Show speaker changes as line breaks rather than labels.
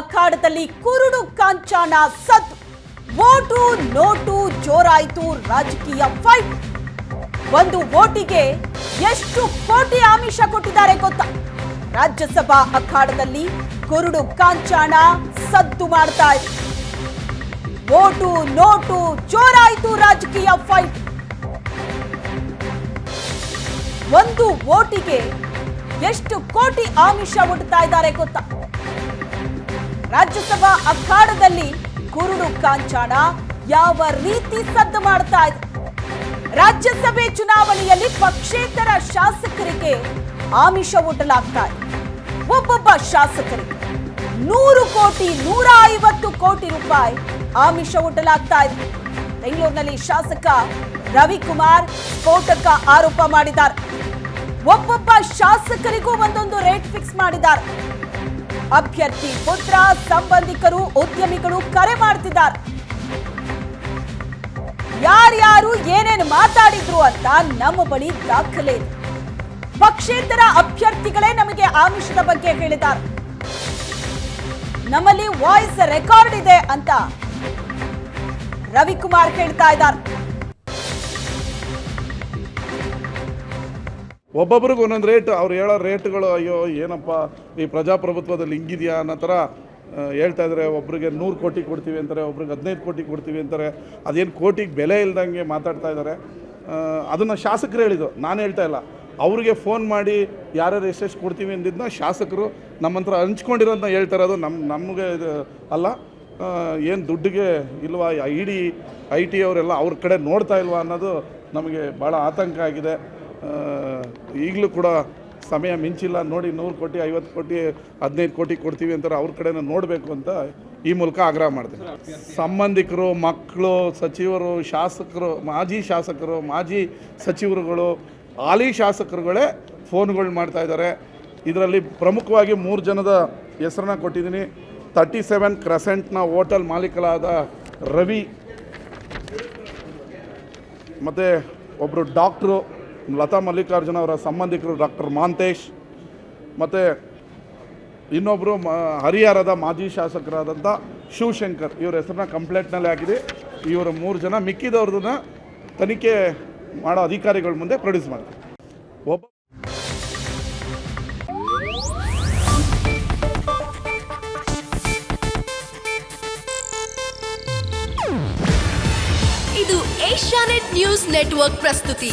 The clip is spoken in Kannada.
ಅಖಾಡದಲ್ಲಿ ಕುರುಡು ಕಾಂಚಾನ ಸತ್. ವೋಟು ನೋಟು ಜೋರಾಯಿತು, ರಾಜಕೀಯ ಫೈಟ್ ಒಂದು ವೋಟಿಗೆ ಎಷ್ಟು ಕೋಟಿ ಆಮಿಷ ಕೊಟ್ಟಿದ್ದಾರೆ ಗೊತ್ತಾ? ರಾಜ್ಯಸಭಾ ಅಖಾಡದಲ್ಲಿ ಕುರುಡು ಕಾಂಚಾಣ ಸದ್ದು ಮಾಡ್ತಾ ಇದೆ. ವೋಟು ನೋಟು ಜೋರಾಯಿತು, ರಾಜಕೀಯ ಫೈಟ್ ಒಂದು ವೋಟಿಗೆ ಎಷ್ಟು ಕೋಟಿ ಆಮಿಷ ಒಡ್ತಾ ಇದ್ದಾರೆ ಗೊತ್ತಾ? ರಾಜ್ಯಸಭಾ ಅಖಾಡದಲ್ಲಿ ಕುರುಡು ಕಾಂಚಾಣ ಯಾವ ರೀತಿ ಸದ್ದು ಮಾಡ್ತಾ ಇದೆ? ರಾಜ್ಯಸಭೆ ಚುನಾವಣೆಯಲ್ಲಿ ಪಕ್ಷೇತರ ಶಾಸಕರಿಗೆ ಆಮಿಷ ಒಡ್ಡಲಾಗ್ತಾ ಇದೆ. ಒಬ್ಬೊಬ್ಬ ಶಾಸಕರಿಗೆ ನೂರು ಕೋಟಿ ನೂರ ಐವತ್ತು ಕೋಟಿ ರೂಪಾಯಿ ಆಮಿಷ ಒಡ್ಡಲಾಗ್ತಾ ಇದೆ. ಬೆಂಗಳೂರಿನಲ್ಲಿ ಶಾಸಕ ರವಿಕುಮಾರ್ ಸ್ಫೋಟಕ ಆರೋಪ ಮಾಡಿದ್ದಾರೆ. ಒಬ್ಬೊಬ್ಬ ಶಾಸಕರಿಗೂ ಒಂದೊಂದು ರೇಟ್ ಫಿಕ್ಸ್ ಮಾಡಿದ್ದಾರೆ. ಅಭ್ಯರ್ಥಿ ಪುತ್ರ, ಸಂಬಂಧಿಕರು, ಉದ್ಯಮಿಗಳು ಕರೆ ಮಾಡ್ತಿದ್ದಾರೆ. ಯಾರ್ಯಾರು ಏನೇನು ಮಾತಾಡಿದ್ರು ಅಂತ ನಮ್ಮ ಬಳಿ ದಾಖಲೆ ಪಕ್ಷೇತರ ಅಭ್ಯರ್ಥಿಗಳೇ ನಮಗೆ ಆಮಿಷದ ಬಗ್ಗೆ ಹೇಳಿದ್ದಾರೆ. ನಮ್ಮಲ್ಲಿ ವಾಯ್ಸ್ ರೆಕಾರ್ಡ್ ಇದೆ ಅಂತ ರವಿಕುಮಾರ್ ಹೇಳ್ತಾ ಇದ್ದಾರೆ.
ಒಬ್ಬೊಬ್ರಿಗೆ ಒಂದೊಂದು ರೇಟ್, ಅವ್ರು ಹೇಳೋ ರೇಟ್ಗಳು, ಅಯ್ಯೋ, ಏನಪ್ಪ, ಈ ಪ್ರಜಾಪ್ರಭುತ್ವದಲ್ಲಿ ಹಿಂಗಿದೆಯಾ ಅನ್ನೋ ಥರ ಹೇಳ್ತಾ ಇದ್ದಾರೆ ಒಬ್ರಿಗೆ ನೂರು ಕೋಟಿ ಕೊಡ್ತೀವಿ ಅಂತಾರೆ, ಒಬ್ರಿಗೆ ಹದಿನೈದು ಕೋಟಿ ಕೊಡ್ತೀವಿ ಅಂತಾರೆ, ಅದೇನು ಕೋಟಿಗೆ ಬೆಲೆ ಇಲ್ದಂಗೆ ಮಾತಾಡ್ತಾ ಇದ್ದಾರೆ ಅದನ್ನು ಶಾಸಕರು ಹೇಳಿದ್ದು, ನಾನು ಹೇಳ್ತಾ ಇಲ್ಲ. ಅವ್ರಿಗೆ ಫೋನ್ ಮಾಡಿ ಯಾರ್ಯಾರು ಎಷ್ಟೆಷ್ಟು ಕೊಡ್ತೀವಿ ಅಂದಿದ್ದನ್ನ ಶಾಸಕರು ನಮ್ಮ ಹತ್ರ ಹಂಚ್ಕೊಂಡಿರೋದನ್ನ ಹೇಳ್ತಾ ಇರೋದು ನಮ್ಮ ನಮಗೆ ಇದು ಅಲ್ಲ. ಏನು ದುಡ್ಡಿಗೆ ಇಲ್ವಾ ಐ ಡಿ, ಐ ಟಿ ಅವರೆಲ್ಲ ಅವ್ರ ಕಡೆ ನೋಡ್ತಾ ಇಲ್ವಾ ಅನ್ನೋದು ನಮಗೆ ಭಾಳ ಆತಂಕ ಆಗಿದೆ. ಈಗಲೂ ಕೂಡ ಸಮಯ ಮಿಂಚಿಲ್ಲ. ನೋಡಿ ನೂರು ಕೋಟಿ, ಐವತ್ತು ಕೋಟಿ, ಹದಿನೈದು ಕೋಟಿ ಕೊಡ್ತೀವಿ ಅಂತಾರೆ. ಅವ್ರ ಕಡೆನ ನೋಡಬೇಕು ಅಂತ ಈ ಮೂಲಕ ಆಗ್ರಹ ಮಾಡ್ತೀನಿ. ಸಂಬಂಧಿಕರು, ಮಕ್ಕಳು, ಸಚಿವರು, ಶಾಸಕರು, ಮಾಜಿ ಶಾಸಕರು, ಮಾಜಿ ಸಚಿವರುಗಳು, ಹಾಲಿ ಶಾಸಕರುಗಳೇ ಫೋನ್ಗಳು ಮಾಡ್ತಾ ಇದ್ದಾರೆ. ಇದರಲ್ಲಿ ಪ್ರಮುಖವಾಗಿ ಮೂರು ಜನದ ಹೆಸರನ್ನ ಕೊಟ್ಟಿದ್ದೀನಿ. ತರ್ಟಿ ಸೆವೆನ್ ಕ್ರೆಸೆಂಟ್ನ ಹೋಟೆಲ್ ಮಾಲೀಕರಾದ ರವಿ ಮತ್ತು ಒಬ್ಬರು ಡಾಕ್ಟ್ರು ಲತಾ ಮಲ್ಲಿಕಾರ್ಜುನ ಅವರ ಸಂಬಂಧಿಕರು ಡಾಕ್ಟರ್ ಮಾಂತೇಶ್, ಮತ್ತು ಇನ್ನೊಬ್ಬರು ಮ, ಹರಿಹರದ ಮಾಜಿ ಶಾಸಕರಾದಂಥ ಶಿವಶಂಕರ್, ಇವ್ರ ಹೆಸರನ್ನ ಕಂಪ್ಲೇಂಟ್ನಲ್ಲಿ ಹಾಕಿದೆ. ಇವರು ಮೂರು ಜನ, ಮಿಕ್ಕಿದವ್ರದನ್ನ ತನಿಖೆ ಮಾಡೋ ಅಧಿಕಾರಿಗಳ ಮುಂದೆ ಪ್ರೊಡ್ಯೂಸ್ ಮಾಡ್ತಾರೆ. ಒಬ್ಬ
ಇದು ಏಷ್ಯಾನೆಟ್ ನ್ಯೂಸ್ ನೆಟ್ವರ್ಕ್ ಪ್ರಸ್ತುತಿ.